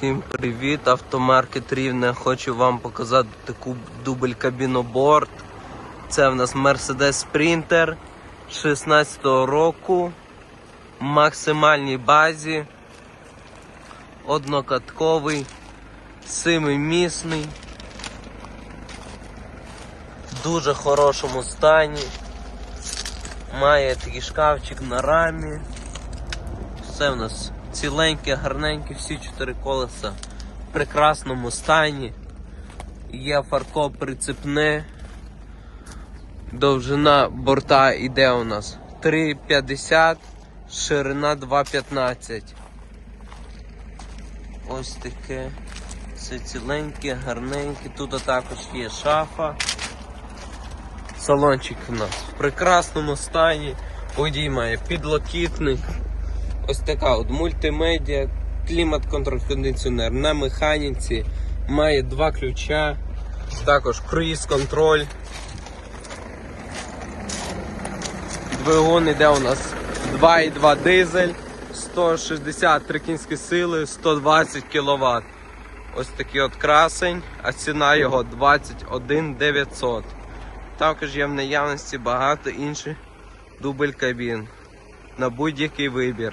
Всім привіт! Автомаркет Рівне. Хочу вам показати таку дубль кабіноборд. Це в нас Mercedes Sprinter 16-го року. В максимальній базі. Однокатковий, семимісний. В дуже хорошому стані. Має такий шкафчик на рамі. Все в нас ціленьке, гарненьке, всі чотири колеса в прекрасному стані. Є фарко прицепне. Довжина борта йде у нас 3,50, ширина 2,15. Ось таке. Все ціленьке, гарненьке. Тут також є шафа. Салончик у нас в прекрасному стані. Водій має підлокітник. Ось така от мультимедіа, клімат-контроль кондиціонер на механіці, має два ключа, також круїз-контроль. Двигун іде у нас 2,2 дизель, 163 кінські сили, 120 кВт. Ось такий от красень, а ціна його 21 900. Також є в наявності багато інших дубль кабін на будь-який вибір.